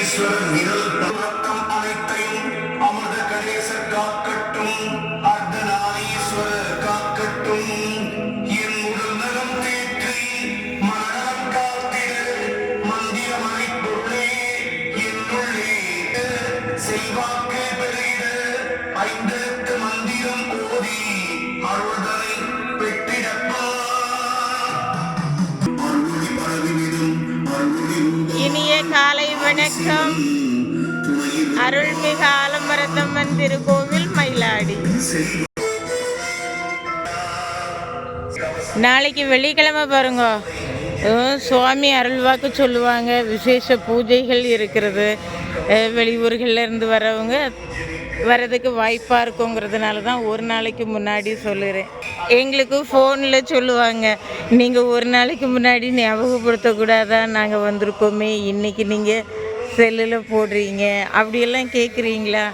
ஈஸ்வரன் நிழல் தருவத்தம் அனைத்தையும் அமிர்த கணேசர் காக்கட்டும். அர்த்தநாரீஸ்வரர் காக்கட்டும். என் உடல் நலம் தேற்றி மரணம் காத்திட மந்திரம் அனைத்துள்ளே இனிய காலை வணக்கம். அருள்மிகு ஆலமரத்தம்மன் திருக்கோவில் மயிலாடி. நாளைக்கு வெள்ளிக்கிழமை பாருங்க. சுவாமி அருள்வாக்கு சொல்லுவாங்க. விசேஷ பூஜைகள் இருக்கிறது. வெளியூர்களில் இருந்து வரவங்க வரதுக்கு வாய்ப்பாக இருக்குங்கிறதுனால தான் ஒரு நாளைக்கு முன்னாடி சொல்லுறேன். எங்களுக்கு ஃபோனில் சொல்லுவாங்க. நீங்கள் ஒரு நாளைக்கு முன்னாடி ஞாபகப்படுத்தக்கூடாதா? நாங்கள் வந்திருக்கோமே. இன்றைக்கி நீங்கள் செல்லில் போடுறீங்க. அப்படியெல்லாம் கேட்குறீங்களா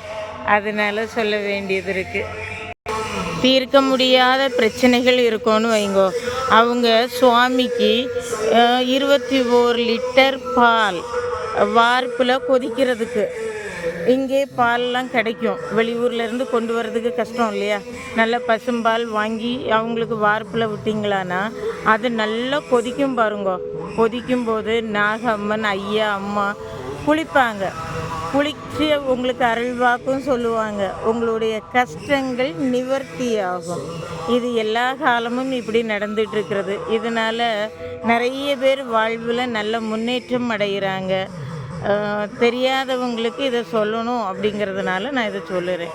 அதனால் சொல்ல வேண்டியது இருக்குது தீர்க்க முடியாத பிரச்சனைகள் இருக்கும்னு வைங்கோ. அவங்க சுவாமிக்கு இருபத்தி ஓர் லிட்டர் பால் வார்ப்பில் கொதிக்கிறதுக்கு. இங்கே பால்லாம் கிடைக்கும். வெளியூர்லேருந்து கொண்டு வர்றதுக்கு கஷ்டம் இல்லையா? நல்ல பசும்பால் வாங்கி அவங்களுக்கு வார்ப்பில் விட்டிங்களான்னா அது நல்லா கொதிக்கும் பாருங்க. கொதிக்கும் போது நாகம்மன் ஐயா அம்மா குளிப்பாங்க. குளிச்சு உங்களுக்கு அருள்வாக்கும் சொல்லுவாங்க. உங்களுடைய கஷ்டங்கள் நிவர்த்தி ஆகும் இது எல்லா காலமும் இப்படி நடந்துட்டு இருக்கிறது இதனால நிறைய பேர் வாழ்வில் நல்ல முன்னேற்றம் அடைகிறாங்க தெரியாதவங்களுக்கு இதை சொல்லணும் அப்படிங்கிறதுனால நான் இதை சொல்லுறேன்.